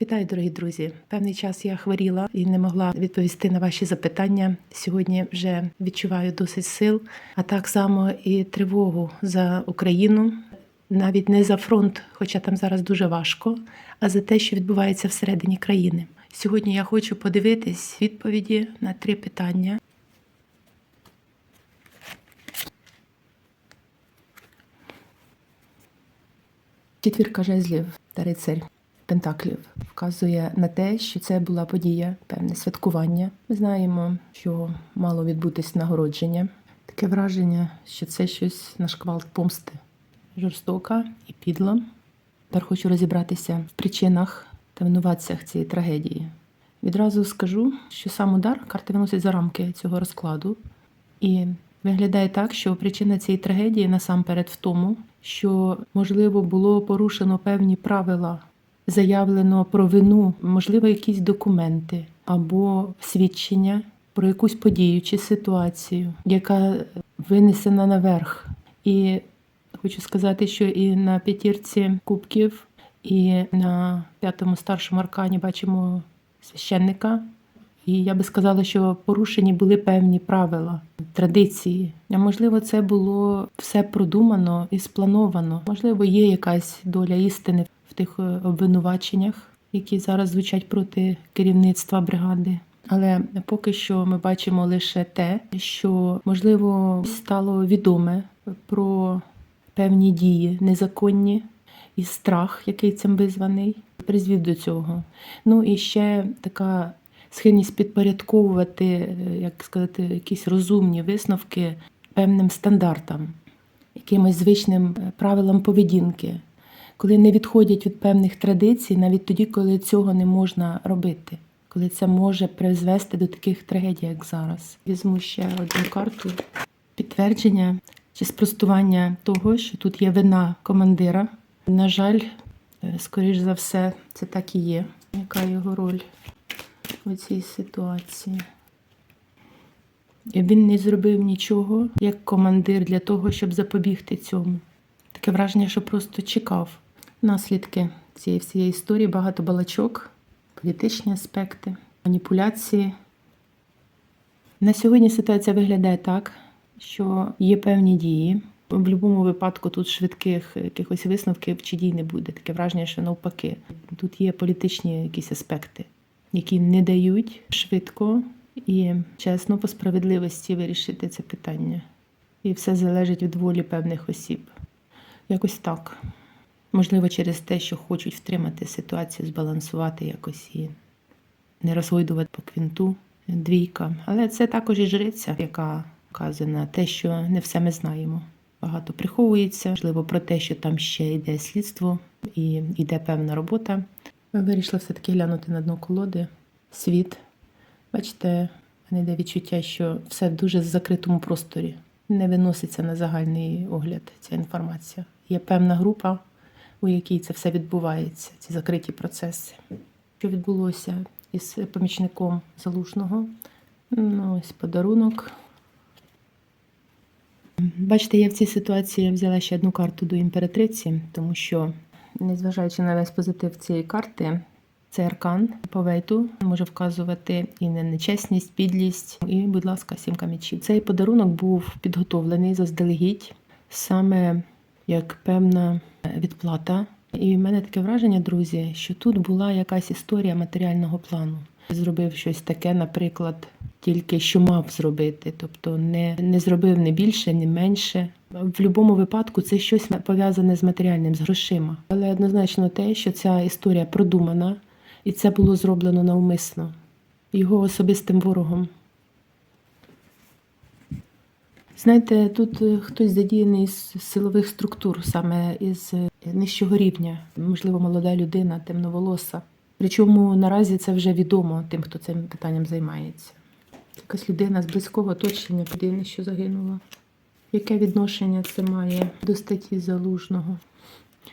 Вітаю, дорогі друзі. Певний час я хворіла і не могла відповісти на ваші запитання. Сьогодні вже відчуваю досить сил, а так само і тривогу за Україну, навіть не за фронт, хоча там зараз дуже важко, а за те, що відбувається всередині країни. Сьогодні я хочу подивитись відповіді на три питання. Четвірка жезлів та рицарь Пентаклів вказує на те, що це була подія, певне святкування. Ми знаємо, що мало відбутись нагородження. Таке враження, що це щось на шквалт помсти. Жорстока і підла. Тепер хочу розібратися в причинах та винуватцях цієї трагедії. Відразу скажу, що сам удар карти виносить за рамки цього розкладу. І виглядає так, що причина цієї трагедії насамперед в тому, що можливо було порушено певні правила, заявлено про вину, можливо, якісь документи або свідчення про якусь подію чи ситуацію, яка винесена наверх. І хочу сказати, що і на п'ятірці кубків, і на п'ятому старшому аркані бачимо священника. І я би сказала, що порушені були певні правила, традиції. А можливо, це було все продумано і сплановано. Можливо, є якась доля істини тих е, обвинуваченнях, які зараз звучать проти керівництва бригади. Але поки що ми бачимо лише те, що можливо стало відоме про певні дії незаконні і страх, який цим визваний, призвів до цього. Ну і ще така схильність підпорядковувати, е, як сказати, якісь розумні висновки певним стандартам, якимось звичним е, правилам поведінки, коли не відходять від певних традицій, навіть тоді, коли цього не можна робити, коли це може призвести до таких трагедій, як зараз. Візьму ще одну карту підтвердження чи спростування того, що тут є вина командира. На жаль, е, скоріш за все, це так і є. Яка його роль у цій ситуації? Він не зробив нічого як командир для того, щоб запобігти цьому. Таке враження, що просто чекав наслідки цієї всієї історії, багато балачок, політичні аспекти, маніпуляції. На сьогодні ситуація виглядає так, що є певні дії. В будь-якому випадку тут швидких якихось висновків чи дій не буде. Таке враження, що навпаки, тут є політичні якісь аспекти, які не дають швидко і чесно по справедливості вирішити це питання. І все залежить від волі певних осіб. Якось так. Можливо, через те, що хочуть втримати ситуацію, збалансувати якось і не розгойдувати по квінту двійка. Але це також і жриця, яка вказує на те, що не все ми знаємо. Багато приховується, можливо, про те, що там ще йде слідство і йде певна робота. Ми вирішили все-таки глянути на дно колоди. Світ. Бачите, в мене йде відчуття, що все в дуже закритому просторі. Не виноситься на загальний огляд ця інформація. Є певна група, у якій це все відбувається, ці закриті процеси. Що відбулося із помічником залужного? Ну, ось подарунок. Бачите, я в цій ситуації взяла ще одну карту до імператриці, тому що, незважаючи на весь позитив цієї карти, цей аркан по вейту може вказувати і на нечесність, підлість, і, будь ласка, сімка мечів. Цей подарунок був підготовлений заздалегідь, саме як певна відплата. І в мене таке враження, друзі, що тут була якась історія матеріального плану. Зробив щось таке, наприклад, тільки що мав зробити, тобто не, не зробив не більше, не менше. В будь-якому випадку це щось пов'язане з матеріальним, з грошима. Але однозначно те, що ця історія продумана, і це було зроблено навмисно його особистим ворогом. Знаєте, тут е, хтось задіяний з силових структур, саме із е, нижчого рівня, можливо, молода людина, темноволоса. Причому наразі це вже відомо тим, хто цим питанням займається. Якась людина з близького оточення людини, що загинула. Яке відношення це має до статті залужного?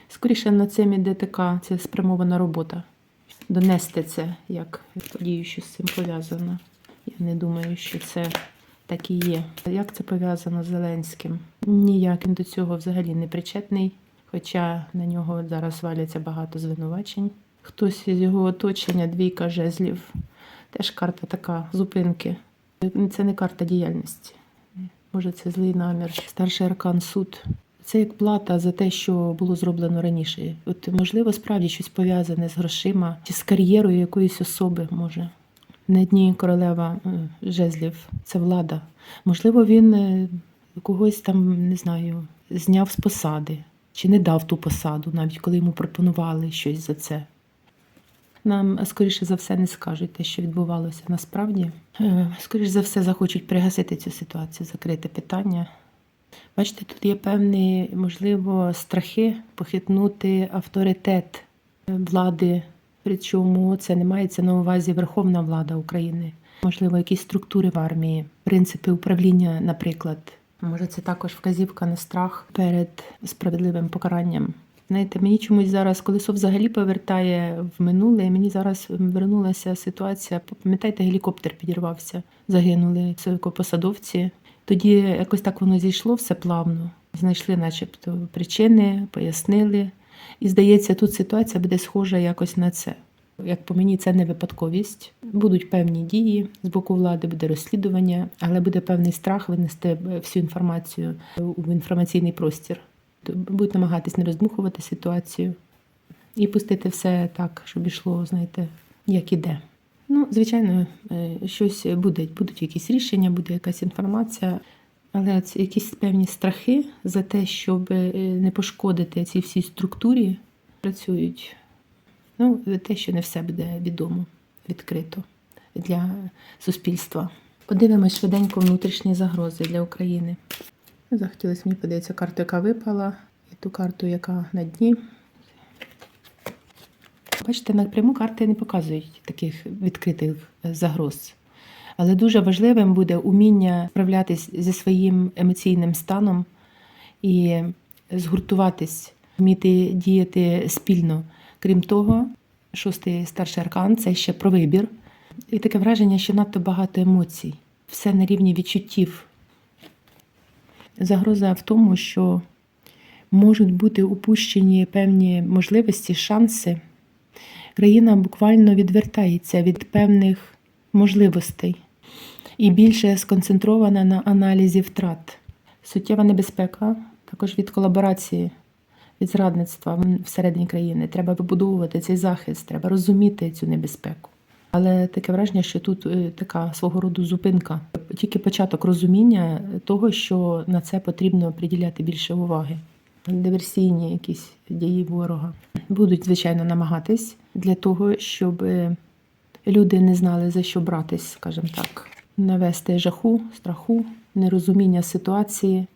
Скоріше на цим іде така це спрямована робота. Донести це як подію, що з цим пов'язано. Я не думаю, що це так і є. Як це пов'язано з Зеленським? Ніяк він до цього взагалі не причетний, хоча на нього зараз валяться багато звинувачень. Хтось із його оточення, двійка жезлів. Теж карта така зупинки. Це не карта діяльності. Може, це злий намір. Старший аркан суд. Це як плата за те, що було зроблено раніше. От можливо, справді щось пов'язане з грошима чи з кар'єрою якоїсь особи може. На дні королева е, жезлів це влада. Можливо, він е, когось там, не знаю, зняв з посади чи не дав ту посаду, навіть коли йому пропонували щось за це. Нам, скоріше за все, не скажуть те, що відбувалося насправді. Е, Скоріше за все, захочуть пригасити цю ситуацію, закрити питання. Бачите, тут є певні, можливо, страхи похитнути авторитет е, влади. Причому це не мається на увазі Верховна Влада України. Можливо, якісь структури в армії, принципи управління, наприклад. Може, це також вказівка на страх перед справедливим покаранням. Знаєте, мені чомусь зараз колесо взагалі повертає в минуле. Мені зараз вернулася ситуація. Пам'ятаєте, гелікоптер підірвався, загинули посадовці. Тоді якось так воно зійшло все плавно. Знайшли, начебто, причини, пояснили. І здається, тут ситуація буде схожа якось на це. Як по мені, це не випадковість. Будуть певні дії з боку влади, буде розслідування, але буде певний страх винести всю інформацію в інформаційний простір. Будуть намагатись не роздмухувати ситуацію і пустити все так, щоб ішло, знаєте, як іде. Ну, звичайно, е, щось буде, будуть якісь рішення, буде якась інформація, але це якісь певні страхи за те, щоб е, не пошкодити цій всій структурі, працюють. Ну, те, що не все буде відомо, відкрито для суспільства. Подивимось швиденько внутрішні загрози для України. Захотілося мені подається карту, яка випала, і ту карту, яка на дні. Бачите, напряму карти не показують таких відкритих е, загроз. Але дуже важливим буде уміння справлятись зі своїм емоційним станом і згуртуватись, вміти діяти спільно. Крім того, шостий старший аркан це ще про вибір. І таке враження, що надто багато емоцій, все на рівні відчуттів. Загроза в тому, що можуть бути упущені певні можливості, шанси. Країна буквально відвертається від певних можливостей і більше сконцентрована на аналізі втрат. Суттєва небезпека також від колаборації, від зрадництва всередині країни. Треба вибудовувати цей захист, треба розуміти цю небезпеку. Але таке враження, що тут е, така свого роду зупинка, тільки початок розуміння того, що на це потрібно приділяти більше уваги. Диверсійні якісь дії ворога будуть, звичайно, намагатись для того, щоб е, люди не знали за що братись, скажімо так, навести жаху, страху, нерозуміння ситуації.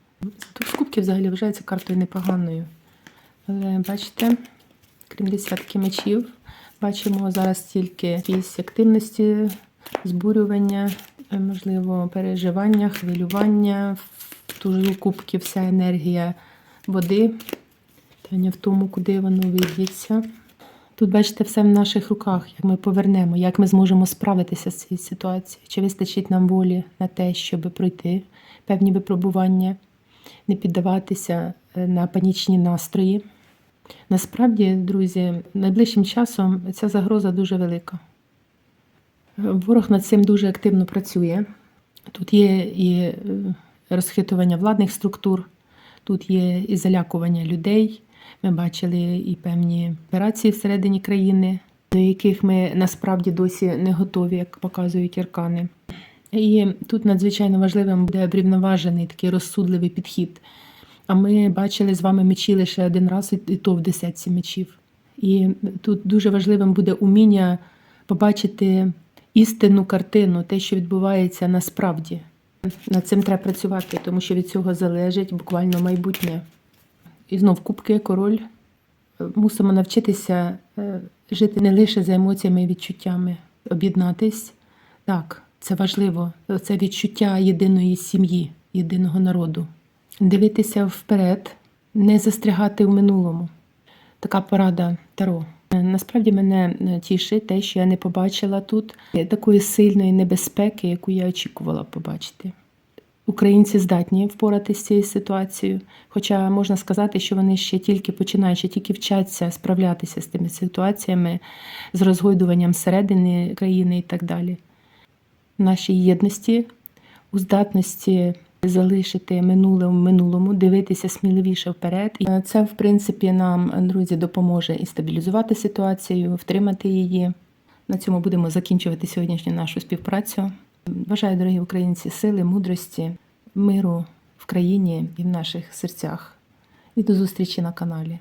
В кубки взагалі вважається картою непоганою. Але бачите, крім десятки мечів, бачимо зараз тільки якісь активності, збурювання, е, можливо, переживання, хвилювання, в тужу кубки вся енергія води. Питання в тому, куди воно вийдеться. Тут, бачите, все в наших руках, як ми повернемо, як ми зможемо справитися з цією ситуацією. Чи вистачить нам волі на те, щоб пройти певні випробування, не піддаватися е, на панічні настрої. Насправді, друзі, найближчим часом ця загроза дуже велика. Ворог над цим дуже активно працює. Тут є і е, розхитування владних структур, тут є і залякування людей. Ми бачили і певні операції всередині країни, до яких ми насправді досі не готові, як показують аркани. І тут надзвичайно важливим буде врівноважений такий розсудливий підхід. А ми бачили з вами мечі лише один раз, і то в десятці мечів. І тут дуже важливим буде уміння побачити істинну картину, те, що відбувається насправді. Над цим треба працювати, тому що від цього залежить буквально майбутнє. І знов кубки, король. Мусимо навчитися е, жити не лише за емоціями і відчуттями, об'єднатись. Так, це важливо. Це відчуття єдиної сім'ї, єдиного народу. Дивитися вперед, не застрягати в минулому. Така порада Таро. Насправді мене тішить те, що я не побачила тут такої сильної небезпеки, яку я очікувала побачити. Українці здатні впоратися з цією ситуацією, хоча можна сказати, що вони ще тільки починають, ще тільки вчаться справлятися з тими ситуаціями, з розгойдуванням всередини країни і так далі. Нашій єдності, у здатності залишити минуле в минулому, дивитися сміливіше вперед. І це, в принципі, нам, друзі, допоможе і стабілізувати ситуацію, втримати її. На цьому будемо закінчувати сьогоднішню нашу співпрацю. Бажаю, дорогі українці, сили, мудрості, миру в країні і в наших серцях. І до зустрічі на каналі.